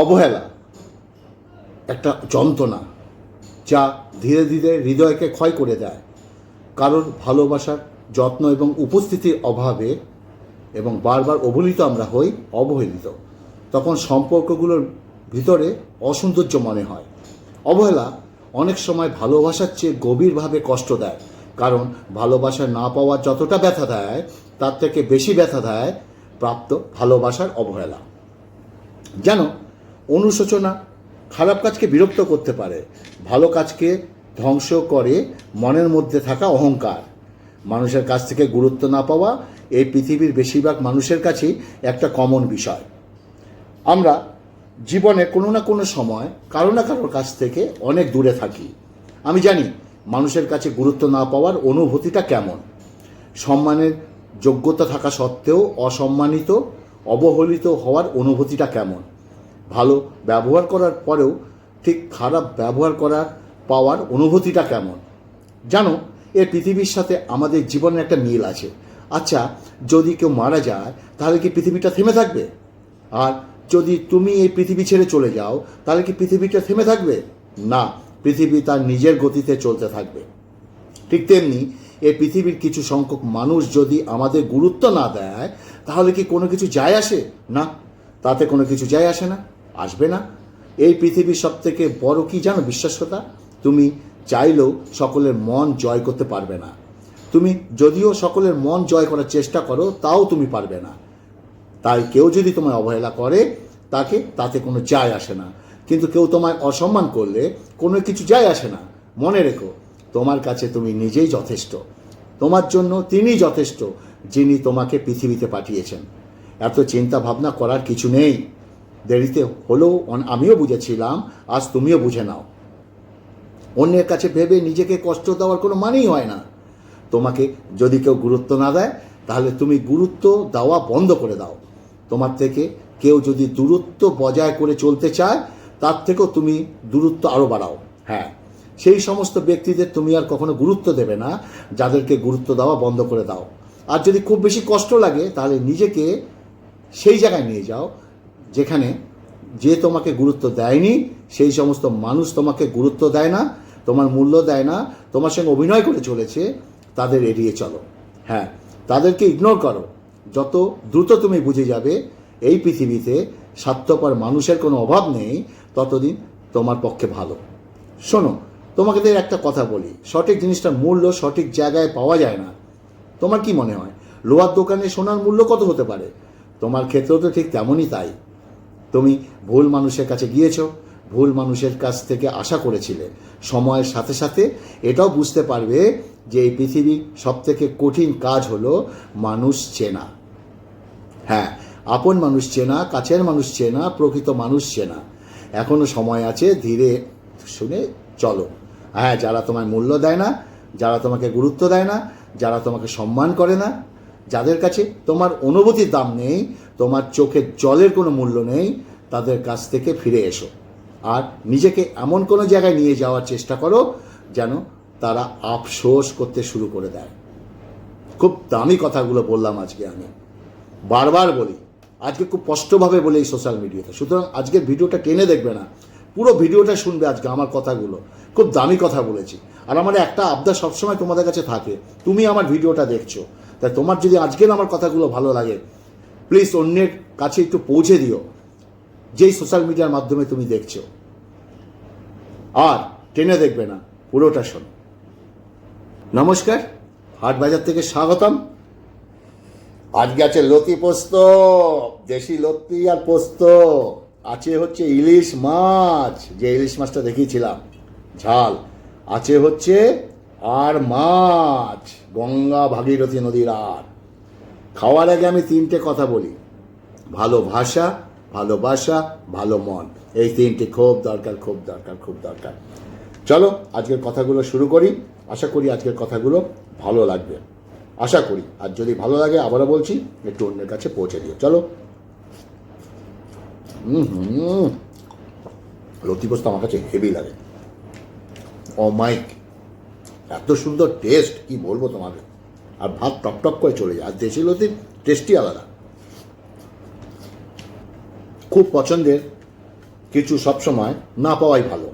অবহেলা, একটা যন্ত্রণা যা ধীরে ধীরে হৃদয়কে ক্ষয় করে দেয়। কারোর ভালোবাসার যত্ন এবং উপস্থিতির অভাবে এবং বারবার অবহেলিত আমরা হই, অবহেলিত, তখন সম্পর্কগুলোর ভিতরে অসৌন্দর্য মনে হয়। অবহেলা অনেক সময় ভালোবাসার চেয়ে গভীরভাবে কষ্ট দেয়, কারণ ভালোবাসা না পাওয়ার যতটা ব্যথা দেয়, তার থেকে বেশি ব্যথা দেয় প্রাপ্ত ভালোবাসার অবহেলা। যেন অনুশোচনা, খারাপ কাজকে বিরক্ত করতে পারে, ভালো কাজকে ধ্বংস করে মনের মধ্যে থাকা অহংকার। মানুষের কাছ থেকে গুরুত্ব না পাওয়া এই পৃথিবীর বেশিরভাগ মানুষের কাছেই একটা কমন বিষয়। আমরা জীবনে কোনো না কোনো সময় কারও না কারোর কাছ থেকে অনেক দূরে থাকি। আমি জানি মানুষের কাছে গুরুত্ব না পাওয়ার অনুভূতিটা কেমন। সম্মানের যোগ্যতা থাকা সত্ত্বেও অসম্মানিত, অবহেলিত হওয়ার অনুভূতিটা কেমন। ভালো ব্যবহার করার পরেও ঠিক খারাপ ব্যবহার করার পাওয়ার অনুভূতিটা কেমন? জানো, এ পৃথিবীর সাথে আমাদের জীবনের একটা মিল আছে। আচ্ছা যদি কেউ মারা যায়, তাহলে কি পৃথিবীটা থেমে থাকবে? আর যদি তুমি এই পৃথিবী ছেড়ে চলে যাও, তাহলে কি পৃথিবীটা থেমে থাকবে? না, পৃথিবী তার নিজের গতিতে চলতে থাকবে। ঠিক তেমনি, এ পৃথিবীর কিছু সংখ্যক মানুষ যদি আমাদের গুরুত্ব না দেয়, তাহলে কি কোনো কিছু যায় আসে? না, তাতে কোনো কিছু যায় আসে না। আসবে না। এই পৃথিবীর সব থেকে বড় কি জানো বিশ্বাসতা তুমি চাইলেও সকলের মন জয় করতে পারবে না। তুমি যদিও সকলের মন জয় করার চেষ্টা করো, তাও তুমি পারবে না। তাই কেউ যদি তোমায় অবহেলা করে, তাকে, তাতে কোনো যায় আসে না। কিন্তু কেউ তোমায় অসম্মান করলে, কোনো কিছু যায় আসে না। মনে রেখো, তোমার কাছে তুমি নিজেই যথেষ্ট। তোমার জন্য তিনিই যথেষ্ট, যিনি তোমাকে পৃথিবীতে পাঠিয়েছেন। এত চিন্তা ভাবনা করার কিছু নেই। দেরিতে হলেও আমিও বুঝেছিলাম, আজ তুমিও বুঝে নাও। অন্যের কাছে ভেবে নিজেকে কষ্ট দেওয়ার কোনো মানেই হয় না। তোমাকে যদি কেউ গুরুত্ব না দেয়, তাহলে তুমি গুরুত্ব দেওয়া বন্ধ করে দাও। তোমার থেকে কেউ যদি দূরত্ব বজায় করে চলতে চায়, তার থেকেও তুমি দূরত্ব আরও বাড়াও। হ্যাঁ সেই সমস্ত ব্যক্তিদের তুমি আর কখনো গুরুত্ব দেবে না, যাদেরকে গুরুত্ব দেওয়া বন্ধ করে দাও। আর যদি খুব বেশি কষ্ট লাগে, তাহলে নিজেকে সেই জায়গায় নিয়ে যাও। যেখানে যে তোমাকে গুরুত্ব দেয়নি, সেই সমস্ত মানুষ তোমাকে গুরুত্ব দেয় না, তোমার মূল্য দেয় না, তোমার সঙ্গে অভিনয় করে চলেছে, তাদের এড়িয়ে চলো। হ্যাঁ তাদেরকে ইগনোর করো। যত দ্রুত তুমি বুঝে যাবে, এই পৃথিবীতে স্বার্থপর মানুষের কোনো অভাব নেই, ততদিন তোমার পক্ষে ভালো। শোনো তোমাকে তো একটা কথা বলি। সঠিক জিনিসটার মূল্য সঠিক জায়গায় পাওয়া যায় না। তোমার কি মনে হয়? লোহার দোকানে সোনার মূল্য কত হতে পারে? তোমার ক্ষেত্রেও তো ঠিক তেমনই তাই। তুমি ভুল মানুষের কাছে গিয়েছো, ভুল মানুষের কাছ থেকে আশা করেছিলে। সময়ের সাথে সাথে এটাও বুঝতে পারবে যে এই পৃথিবীর সব থেকে কঠিন কাজ হলো মানুষ চেনা। হ্যাঁ আপন মানুষ চেনা, কাছের মানুষ চেনা, প্রকৃত মানুষ চেনা। এখনও সময় আছে, ধীরে শুনে চলো। হ্যাঁ যারা তোমায় মূল্য দেয় না, যারা তোমাকে গুরুত্ব দেয় না, যারা তোমাকে সম্মান করে না, যাদের কাছে তোমার অনুভূতির দাম নেই তোমার চোখের জলের কোনো মূল্য নেই, তাদের কাছ থেকে ফিরে এসো। আর নিজেকে এমন কোনো জায়গায় নিয়ে যাওয়ার চেষ্টা করো যেন তারা আফসোস করতে শুরু করে দেয়। খুব দামি কথাগুলো বললাম আজকে আমি। বারবার বলি, আজকে খুব স্পষ্টভাবে বলি এই সোশ্যাল মিডিয়াতে সুতরাং আজকের ভিডিওটা টেনে দেখবে না। পুরো ভিডিওটা শুনবে আজকে আমার কথাগুলো। খুব দামি কথা বলেছি। আর আমার একটা আবদার সবসময় তোমাদের কাছে থাকে, তুমি আমার ভিডিওটা দেখছ। তাই তোমার যদি আজকের আমার কথাগুলো ভালো লাগে প্লিজ অন্যের কাছে একটু পৌঁছে দিও। যেই সোশ্যাল মিডিয়ার মাধ্যমে তুমি দেখছ। আর টেনে দেখবে না, পুরোটা শোনো। নমস্কার হাট বাজার থেকে স্বাগতম। আজকে আছে লতি পোস্ত, দেশি লতি আর পোস্ত। আছে হচ্ছে ইলিশ মাছ, যে ইলিশ মাছটা দেখিয়েছিলাম, ঝাল। আছে হচ্ছে আর মাছ, গঙ্গা ভাগীরথী নদীর আর খাওয়ার আগে আমি তিনটে কথা বলি। ভালো ভাষা ভালোবাসা ভালো মন। এই তিনটে খুব দরকার খুব দরকার খুব দরকার। চলো, আজকের কথাগুলো শুরু করি। আশা করি আজকের কথাগুলো ভালো লাগবে। আশা করি, আর যদি ভালো লাগে আবারও বলছি, একটু অন্যের কাছে পৌঁছে দিও। চলো। হুম হুম লতি পোস্ত আমার কাছে হেভি লাগে। ও মাইক এত সুন্দর টেস্ট, কি বলব তোমাকে আর ভাত টপ টপ করে চলে যায়। আর দেশি লতির টেস্টই আলাদা। খুব পছন্দের কিছু সবসময় না পাওয়াই ভালো।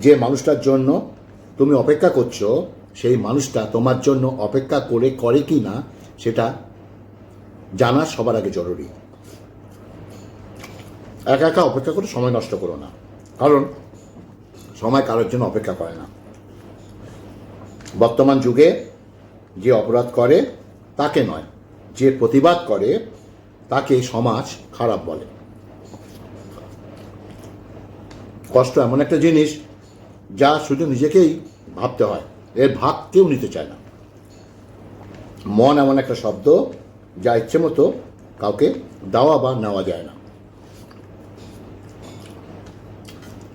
যে মানুষটার জন্য তুমি অপেক্ষা করছ, সেই মানুষটা তোমার জন্য অপেক্ষা করে করে কি না, সেটা জানা সবার আগে জরুরি। একা একা অপেক্ষা করে সময় নষ্ট করো না। কারণ সময় কারোর জন্য অপেক্ষা করে না। বর্তমান যুগে যে অপরাধ করে, তাকে নয়, যে প্রতিবাদ করে, তাকে সমাজ খারাপ বলে। কষ্ট এমন একটা জিনিস যা শুধু নিজেকেই ভাবতে হয়, এর ভাগ কেউ নিতে চায় না। মন এমন একটা শব্দ যা ইচ্ছে মতো কাউকে দেওয়া বা নেওয়া যায় না।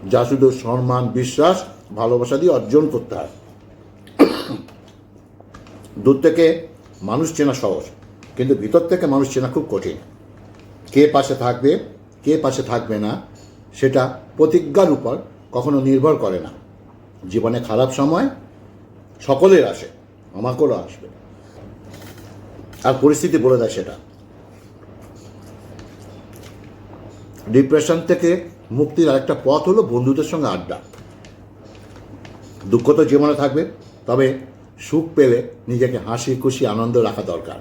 যা শুধু সম্মান, বিশ্বাস, ভালোবাসা দিয়ে অর্জন করতে হয়। দূর থেকে মানুষ চেনা সহজ, কিন্তু ভিতর থেকে মানুষ চেনা খুব কঠিন। কে পাশে থাকবে, কে পাশে থাকবে না, সেটা প্রতিজ্ঞার উপর কখনো নির্ভর করে না। জীবনে খারাপ সময় সকলের আসে আমাকেও আসবে। আর পরিস্থিতি বলে দেয় সেটা। ডিপ্রেশন থেকে মুক্তির আরেকটা পথ হলো বন্ধুদের সঙ্গে আড্ডা। দুঃখ তো জীবনে থাকবে, তবে সুখ পেলে নিজেকে হাসি, খুশি, আনন্দ রাখা দরকার।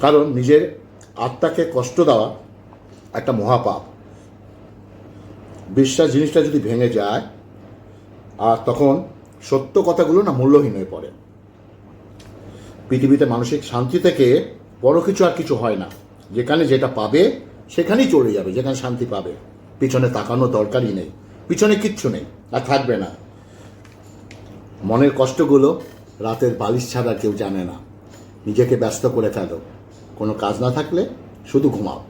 কারণ নিজের আত্মাকে কষ্ট দেওয়া একটা মহাপাপ। বিশ্বাস জিনিসটা যদি ভেঙে যায়, আর তখন সত্য কথাগুলো না মূল্যহীন হয়ে পড়ে। পৃথিবীতে মানসিক শান্তি থেকে বড় কিছু আর কিছু হয় না। যেখানে যেটা পাবে, সেখানেই চলে যাবে, যেখানে শান্তি পাবে। পিছনে তাকানো দরকারই নেই, পিছনে কিচ্ছু নেই, আর থাকবে না। মনের কষ্টগুলো রাতের বালিশ ছাড়া কেউ জানে না। নিজেকে ব্যস্ত করে ফেলো। কোনো কাজ না থাকলে শুধু ঘুমাও।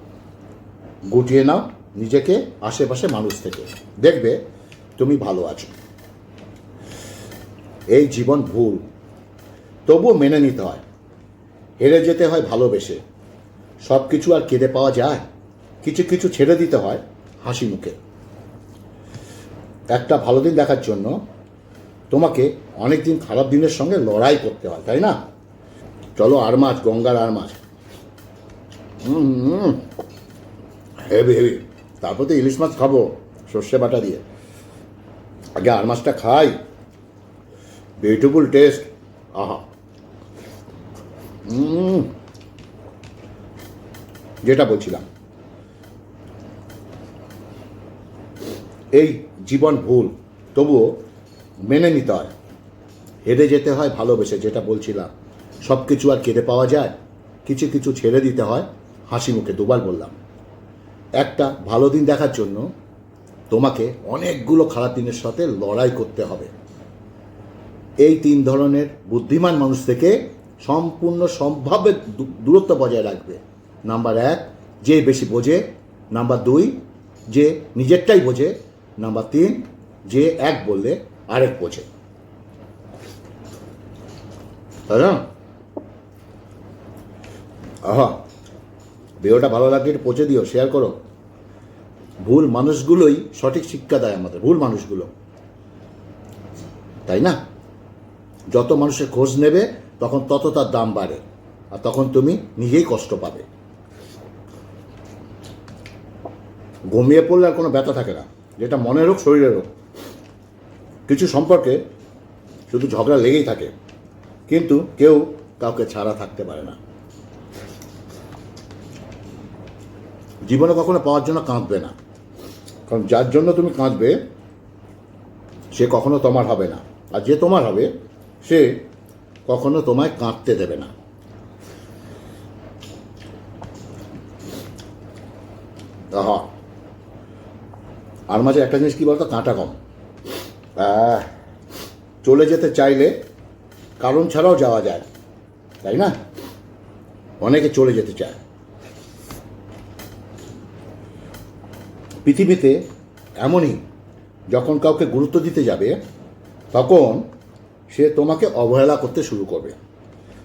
গুটিয়ে নাও নিজেকে, আশেপাশে মানুষ থেকে। দেখবে তুমি ভালো আছো। এই জীবন ভুল। তবুও মেনে নিতে হয়। হেরে যেতে হয় ভালোবেসে। সব কিছু আর কেঁদে পাওয়া যায়। কিছু কিছু ছেড়ে দিতে হয় হাসি মুখে। একটা ভালো দিন দেখার জন্য তোমাকে অনেক দিন খারাপ দিনের সঙ্গে লড়াই করতে হয়, তাই না? চলো আর মাছ, গঙ্গার আর মাছ। Heavy heavy. তারপর তো ইলিশ মাছ খাব, সর্ষে বাটা দিয়ে। আগে আর মাছটা খাই। বিউটিফুল টেস্ট আহা। যেটা বলছিলাম। এই জীবন ভুল, তবুও মেনে নিতে হয়। হেরে যেতে হয়, ভালোবেসে যেটা বলছিলাম। সব কিছু আর কেটে পাওয়া যায়। কিছু কিছু ছেড়ে দিতে হয়। হাসি মুখে দুবার বললাম। একটা ভালো দিন দেখার জন্য তোমাকে অনেকগুলো খারাপ দিনের সাথে লড়াই করতে হবে। এই তিন ধরনের বুদ্ধিমান মানুষ থেকে সম্পূর্ণ সম্ভাব্য দূরত্ব বজায় রাখবে। নাম্বার এক, যে বেশি বোঝে। নাম্বার দুই, যে নিজেরটাই বোঝে। নাম্বার তিন, যে এক বললে আরেক বোঝে তাই না? আহা ভিডিওটা ভালো লাগলে পৌঁছে দিও শেয়ার করো। ভুল মানুষগুলোই সঠিক শিক্ষা দেয় আমাদের, ভুল মানুষগুলো। তাই না? যত মানুষের খোঁজ নেবে, তখন তত তার দাম বাড়ে, আর তখন তুমি নিজেই কষ্ট পাবে। ঘুমিয়ে পড়লে আর কোনো ব্যথা থাকে না, যেটা মনের হোক, শরীরের হোক। কিছু সম্পর্কে শুধু ঝগড়া লেগেই থাকে, কিন্তু কেউ কাউকে ছাড়া থাকতে পারে না। জীবনে কখনো পাওয়ার জন্য কাঁদবে না। কারণ যার জন্য তুমি কাঁদবে, সে কখনো তোমার হবে না। আর যে তোমার হবে, সে কখনো তোমায় কাঁদতে দেবে না। আর মাঝে একটা জিনিস কি বলতো? কাঁটা কম চলে যেতে চাইলে কারণ ছাড়াও যাওয়া যায়, তাই না? অনেকে চলে যেতে চায়। পৃথিবীতে এমনই, যখন কাউকে গুরুত্ব দিতে যাবে, তখন সে তোমাকে অবহেলা করতে শুরু করবে।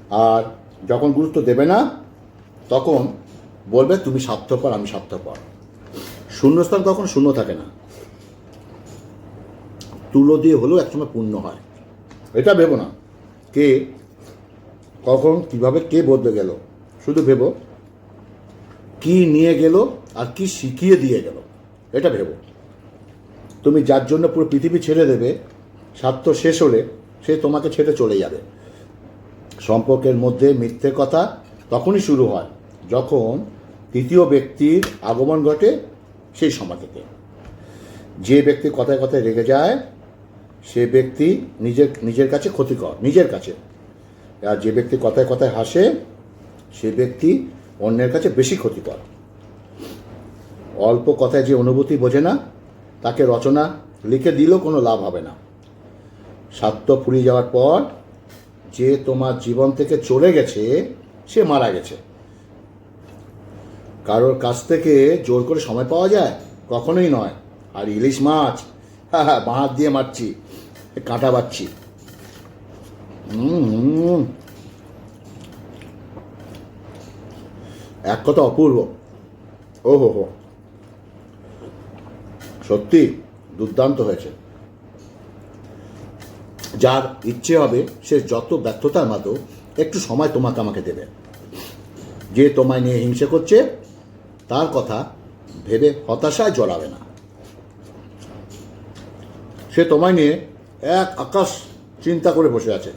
আর যখন গুরুত্ব দেবে না, তখন বলবে, তুমি স্বার্থপর, আমি স্বার্থপর। শূন্যস্থান কখন শূন্য থাকে না। তুলো দিয়ে হলেও একসময় পূর্ণ হয়। এটা ভেবো না। কে, কখন, কীভাবে, কে বদলে গেল? শুধু ভেবো। কি নিয়ে গেল আর কি শিখিয়ে দিয়ে গেল? এটা ভেবো। তুমি যার জন্য পুরো পৃথিবী ছেড়ে দেবে, স্বার্থ শেষ হলে সে তোমাকে ছেড়ে চলে যাবে। সম্পর্কের মধ্যে মিথ্যে কথা তখনই শুরু হয়, যখন তৃতীয় ব্যক্তির আগমন ঘটে সেই সময় থেকে। যে ব্যক্তি কথায় কথায় রেগে যায় সে ব্যক্তি নিজের নিজের কাছে ক্ষতিকর, নিজের কাছে। আর যে ব্যক্তি কথায় কথায় হাসে, সে ব্যক্তি অন্যের কাছে বেশি ক্ষতিকর। অল্প কথায় যে অনুভূতি বোঝে না, তাকে রচনা, লিখে দিলেও কোনো লাভ হবে না। স্বার্থ ফুরিয়ে যাওয়ার পর যে তোমার জীবন থেকে চলে গেছে, সে মারা গেছে। কারোর কাছ থেকে জোর করে সময় পাওয়া যায়, কখনোই নয়। আর ইলিশ মাছ হ্যাঁ হ্যাঁ বাঁ দিয়ে মারছি। কাঁটা হুম এক কথা অপূর্ব। ও হো হো। সত্যি, দুর্দান্ত হয়েছে। যার ইচ্ছে হবে, সে যত ব্যর্থতার মাতো একটু সময় তোমাকে আমাকে দেবে। যে তোমায় নিয়ে হিংসে করছে, তার কথা ভেবে হতাশায় জড়াবে না। সে তোমায় নিয়ে এক আকাশ চিন্তা করে বসে আছে।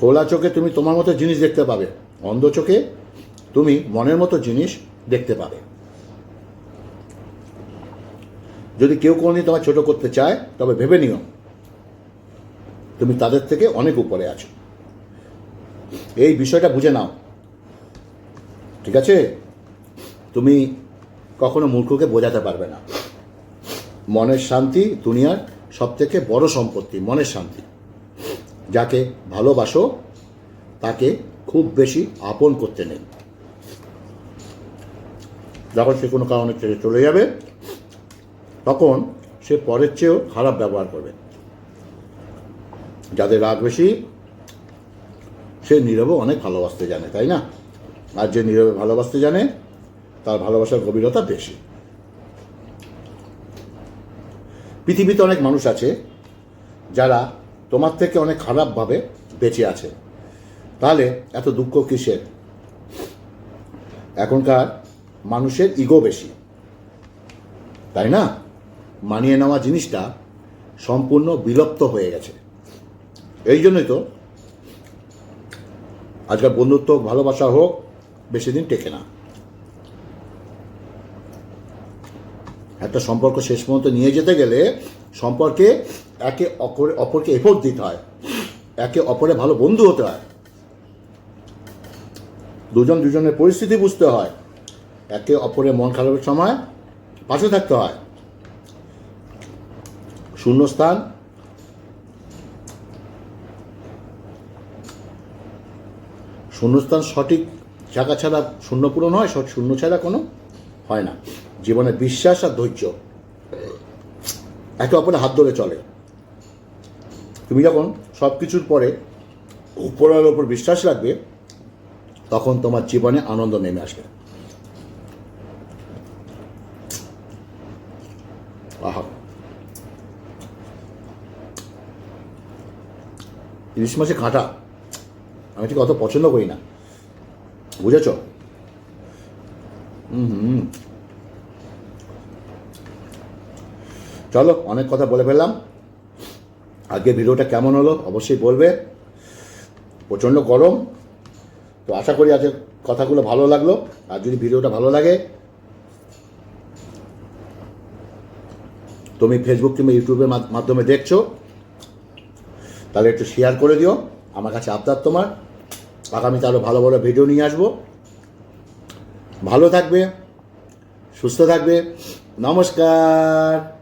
খোলা চোখে তুমি তোমার মতো জিনিস দেখতে পাবে। অন্ধ চোখে তুমি মনের মতো জিনিস দেখতে পাবে। যদি কেউ কোনোদিন তোমার ছোট করতে চায়, তবে ভেবে নিও, তুমি তাদের থেকে অনেক উপরে আছো। এই বিষয়টা বুঝে নাও। ঠিক আছে? তুমি কখনো মূর্খকে বোঝাতে পারবে না। মনের শান্তি, দুনিয়ার সব থেকে বড় সম্পত্তি, মনের শান্তি। যাকে ভালোবাসো, তাকে খুব বেশি আপন করতে নেই। যখন সে কোনো কারণে ছেড়ে চলে যাবে, তখন সে পরের চেয়েও খারাপ ব্যবহার করবে। যাদের রাগ বেশি, সে নীরবে অনেক ভালোবাসতে জানে, তাই না? আর যে নীরবে ভালোবাসতে জানে, তার ভালোবাসার গভীরতা বেশি। পৃথিবীতে অনেক মানুষ আছে যারা তোমার থেকে অনেক খারাপভাবে বেঁচে আছে। তাহলে এত দুঃখ কিসের? এখনকার মানুষের ইগো বেশি। তাই না? মানিয়ে নেওয়া জিনিসটা সম্পূর্ণ বিলুপ্ত হয়ে গেছে। এই জন্যই তো আজকাল বন্ধুত্ব, ভালোবাসা হোক, বেশি দিন টেকে না। একটা সম্পর্ক শেষ পর্যন্ত নিয়ে যেতে গেলে সম্পর্কে একে অপরে, অপরকে এফোর্ট দিতে হয়। একে অপরে ভালো বন্ধু হতে হয়। দুজন দুজনের পরিস্থিতি বুঝতে হয়। একে অপরের মন খারাপের সময় পাশে থাকতে হয়। শূন্যস্থান। শূন্যস্থান সঠিক জায়গা ছাড়া শূন্য পূরণ হয়, শূন্য ছাড়া কোনো হয় না। জীবনে বিশ্বাস আর ধৈর্য। একে অপরে হাত ধরে চলে। তুমি যখন সব কিছুর পরে উপরের ওপর বিশ্বাস রাখবে, তখন তোমার জীবনে আনন্দ নেমে আসবে। আহা। ইলিশ মাছে কাঁটা, আমি ঠিক অত পছন্দ করি না। বুঝেছ? হুম হুম। চলো, অনেক কথা বলে ফেললাম। আজকে ভিডিওটা কেমন হলো অবশ্যই বলবে। প্রচণ্ড গরম। তো আশা করি আজকে কথাগুলো ভালো লাগল। আর যদি ভিডিওটা ভালো লাগে, তুমি ফেসবুক কিংবা ইউটিউবের মাধ্যমে দেখছ, তাহলে একটু শেয়ার করে দিও। আমার কাছে আবদার তোমার। আগামীতে আরও ভালো ভালো ভিডিও নিয়ে আসব। ভালো থাকবে, সুস্থ থাকবে। নমস্কার।